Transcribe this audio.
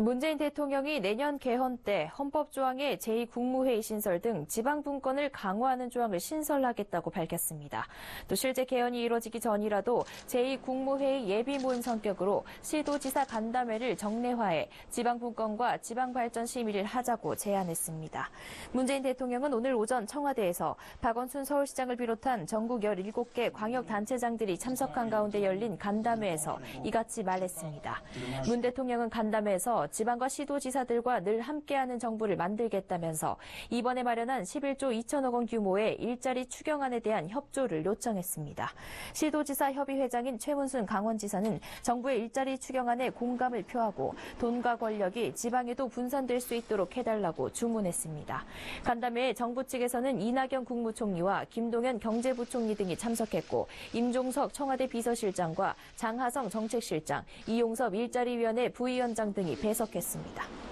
문재인 대통령이 내년 개헌 때 헌법 조항의 제2국무회의 신설 등 지방 분권을 강화하는 조항을 신설하겠다고 밝혔습니다. 또 실제 개헌이 이뤄지기 전이라도 제2국무회의 예비 모임 성격으로 시도지사 간담회를 정례화해 지방 분권과 지방 발전 심의를 하자고 제안했습니다. 문재인 대통령은 오늘 오전 청와대에서 박원순 서울시장을 비롯한 전국 17개 광역 단체장들이 참석한 가운데 열린 간담회에서 이같이 말했습니다. 문 대통령은 간담회에서 지방과 시도지사들과 늘 함께하는 정부를 만들겠다면서 이번에 마련한 11조 2천억 원 규모의 일자리 추경안에 대한 협조를 요청했습니다. 시도지사 협의회장인 최문순 강원지사는 정부의 일자리 추경안에 공감을 표하고 돈과 권력이 지방에도 분산될 수 있도록 해달라고 주문했습니다. 간담회에 정부 측에서는 이낙연 국무총리와 김동연 경제부총리 등이 참석했고 임종석 청와대 비서실장과 장하성 정책실장, 이용섭 일자리위원회 부위원장 등이 배 석했습니다.